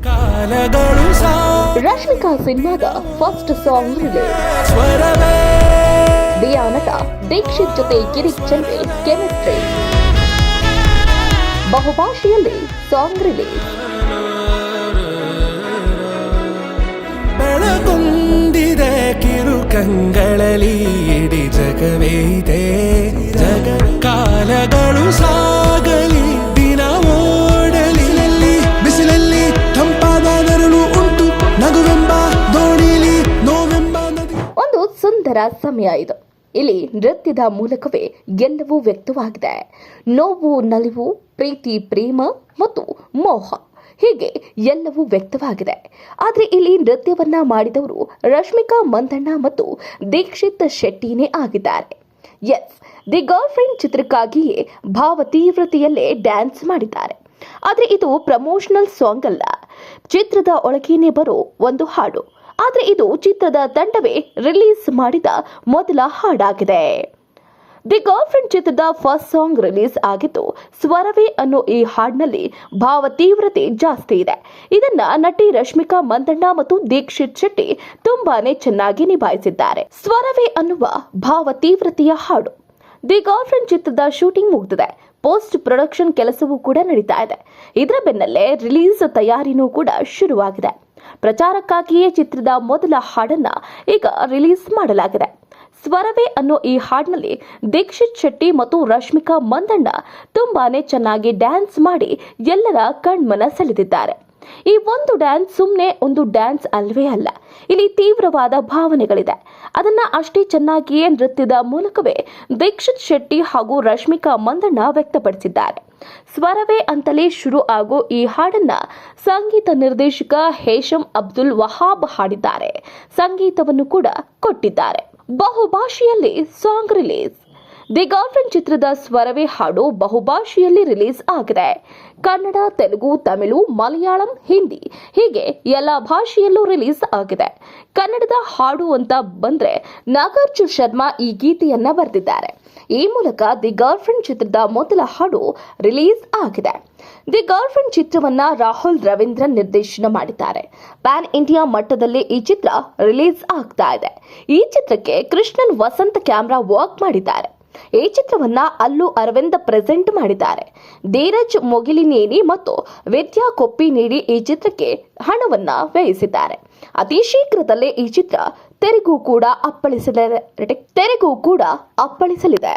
ಕಾಲಗಳು ಸಾ ರಶ್ಮಿಕಾ ಸಿನಿಮಾದ first song release ಸ್ವರವೇ ದಿಯಾ ನಟ ದೀಕ್ಷಿತ್ ಜೊತೆ ಕಿರಿಕ್ ಚೆಲ್ವೆ ಕೆಮಿಸ್ಟ್ರಿ ಬಹುಭಾಷೆಯಲ್ಲಿ ಸಾಂಗ್ ರಿಲೀಸ್ ಬೆಳಗುಂದಿದೆ ಕಿರು ಕಂಗಳಲ್ಲಿ ಇಡೀ ಜಗವೇ ಇದೆ. ಜಗ ಕಾಲಗಳು ಸಾಗಲಿ ಒಂದು ಸುಂದರ ಸಮಯ ಇದು. ಇಲ್ಲಿ ನೃತ್ಯದ ಮೂಲಕವೇ ಎಲ್ಲವೂ ವ್ಯಕ್ತವಾಗಿದೆ. ನೋವು, ನಲಿವು, ಪ್ರೀತಿ, ಪ್ರೇಮ ಮತ್ತು ಮೋಹ ಹೀಗೆ ಎಲ್ಲವೂ ವ್ಯಕ್ತವಾಗಿದೆ. ಆದರೆ ಇಲ್ಲಿ ನೃತ್ಯವನ್ನ ಮಾಡಿದವರು ರಶ್ಮಿಕಾ ಮಂದಣ್ಣ ಮತ್ತು ದೀಕ್ಷಿತ್ ಶೆಟ್ಟಿನೇ ಆಗಿದ್ದಾರೆ. ಎಸ್ ದಿ ಗರ್ಲ್ ಫ್ರೆಂಡ್ ಚಿತ್ರಕ್ಕಾಗಿಯೇ ಭಾವ ತೀವ್ರತೆಯಲ್ಲೇ ಡ್ಯಾನ್ಸ್ ಮಾಡಿದ್ದಾರೆ. ಆದರೆ ಇದು ಪ್ರಮೋಷನಲ್ ಸಾಂಗ್ ಅಲ್ಲ. ಚಿತ್ರದ ಒಳಗೇನೆ ಬರೋ ಒಂದು ಹಾಡು. ಆದರೆ ಇದು ಚಿತ್ರದ ತಂಡವೇ ರಿಲೀಸ್ ಮಾಡಿದ ಮೊದಲ ಹಾಡಾಗಿದೆ. ದಿ ಗರ್ಲ್ ಫ್ರೆಂಡ್ ಚಿತ್ರದ ಫಸ್ಟ್ ಸಾಂಗ್ ರಿಲೀಸ್ ಆಗಿದ್ದು, ಸ್ವರವೇ ಅನ್ನೋ ಈ ಹಾಡಿನಲ್ಲಿ ಭಾವ ತೀವ್ರತೆ ಜಾಸ್ತಿ ಇದೆ. ಇದನ್ನ ನಟಿ ರಶ್ಮಿಕಾ ಮಂದಣ್ಣ ಮತ್ತು ದೀಕ್ಷಿತ್ ಶೆಟ್ಟಿ ತುಂಬಾನೇ ಚೆನ್ನಾಗಿ ನಿಭಾಯಿಸಿದ್ದಾರೆ. ಸ್ವರವೇ ಅನ್ನುವ ಭಾವ ತೀವ್ರತೆಯ ಹಾಡು. ದಿ ಗರ್ಲ್ ಫ್ರೆಂಡ್ ಚಿತ್ರದ ಶೂಟಿಂಗ್ ಮುಗಿದಿದೆ. ಪೋಸ್ಟ್ ಪ್ರೊಡಕ್ಷನ್ ಕೆಲಸವೂ ಕೂಡ ನಡೀತಾ ಇದೆ. ಇದರ ಬೆನ್ನಲ್ಲೇ ರಿಲೀಸ್ ತಯಾರಿನೂ ಕೂಡ ಶುರುವಾಗಿದೆ. ಪ್ರಚಾರಕ್ಕಾಗಿಯೇ ಚಿತ್ರದ ಮೊದಲ ಹಾಡನ್ನ ಈಗ ರಿಲೀಸ್ ಮಾಡಲಾಗಿದೆ. ಸ್ವರವೇ ಅನ್ನೋ ಈ ಹಾಡಿನಲ್ಲಿ ದೀಕ್ಷಿತ್ ಶೆಟ್ಟಿ ಮತ್ತು ರಶ್ಮಿಕಾ ಮಂದಣ್ಣ ತುಂಬಾನೇ ಚೆನ್ನಾಗಿ ಡ್ಯಾನ್ಸ್ ಮಾಡಿ ಎಲ್ಲರ ಕಣ್ಮನ ಸೆಳೆದಿದ್ದಾರೆ. ಈ ಒಂದು ಡ್ಯಾನ್ಸ್ ಸುಮ್ಮನೆ ಒಂದು ಡ್ಯಾನ್ಸ್ ಅಲ್ವೇ ಅಲ್ಲ. ಇಲ್ಲಿ ತೀವ್ರವಾದ ಭಾವನೆಗಳಿದೆ. ಅದನ್ನ ಅಷ್ಟೇ ಚೆನ್ನಾಗಿಯೇ ನೃತ್ಯದ ಮೂಲಕವೇ ದೀಕ್ಷಿತ್ ಶೆಟ್ಟಿ ಹಾಗೂ ರಶ್ಮಿಕಾ ಮಂದಣ್ಣ ವ್ಯಕ್ತಪಡಿಸಿದ್ದಾರೆ. ಸ್ವರವೇ ಅಂತಲೇ ಶುರು ಆಗೋ ಈ ಹಾಡನ್ನ ಸಂಗೀತ ನಿರ್ದೇಶಕ ಹೇಶಂ ಅಬ್ದುಲ್ ವಹಾಬ್ ಹಾಡಿದ್ದಾರೆ. ಸಂಗೀತವನ್ನು ಕೂಡ ಕೊಟ್ಟಿದ್ದಾರೆ. ಬಹುಭಾಷೆಯಲ್ಲಿ ಸಾಂಗ್ ರಿಲೀಸ್. ದಿ ಗರ್ಲ್ಫ್ರೆಂಡ್ ಚಿತ್ರದ ಸ್ವರವೇ ಹಾಡು ಬಹುಭಾಷೆಯಲ್ಲಿ ರಿಲೀಸ್ ಆಗಿದೆ. ಕನ್ನಡ, ತೆಲುಗು, ತಮಿಳು, ಮಲಯಾಳಂ, ಹಿಂದಿ ಹೀಗೆ ಎಲ್ಲ ಭಾಷೆಯಲ್ಲೂ ರಿಲೀಸ್ ಆಗಿದೆ. ಕನ್ನಡದ ಹಾಡು ಅಂತ ಬಂದ್ರೆ ನಾಗಾರ್ಜುನ್ ಶರ್ಮಾ ಈ ಗೀತೆಯನ್ನ ಬರೆದಿದ್ದಾರೆ. ಈ ಮೂಲಕ ದಿ ಗರ್ಲ್ಫ್ರೆಂಡ್ ಚಿತ್ರದ ಮೊದಲ ಹಾಡು ರಿಲೀಸ್ ಆಗಿದೆ. ದಿ ಗರ್ಲ್ಫ್ರೆಂಡ್ ಚಿತ್ರವನ್ನ ರಾಹುಲ್ ರವೀಂದ್ರ ನಿರ್ದೇಶನ ಮಾಡಿದ್ದಾರೆ. ಪ್ಯಾನ್ ಇಂಡಿಯಾ ಮಟ್ಟದಲ್ಲಿ ಈ ಚಿತ್ರ ರಿಲೀಸ್ ಆಗ್ತಾ ಇದೆ. ಈ ಚಿತ್ರಕ್ಕೆ ಕೃಷ್ಣನ್ ವಸಂತ್ ಕ್ಯಾಮ್ರಾ ವರ್ಕ್ ಮಾಡಿದ್ದಾರೆ. ಈ ಚಿತ್ರವನ್ನ ಅಲ್ಲು ಅರವಿಂದ್ ಪ್ರೆಸೆಂಟ್ ಮಾಡಿದ್ದಾರೆ. ಧೀರಜ್ ಮೊಗಿಲಿನೇನಿ ಮತ್ತು ವಿದ್ಯಾ ಕೊಪ್ಪಿ ನೀಡಿ ಈ ಚಿತ್ರಕ್ಕೆ ಹಣವನ್ನ ವ್ಯಯಿಸಿದ್ದಾರೆ. ಅತಿ ಶೀಘ್ರದಲ್ಲೇ ಈ ಚಿತ್ರ ತೆರೆಗೂ ಕೂಡ ಅಪ್ಪಳಿಸಲಿದೆ ತೆರೆಗೂ ಕೂಡ ಅಪ್ಪಳಿಸಲಿದೆ.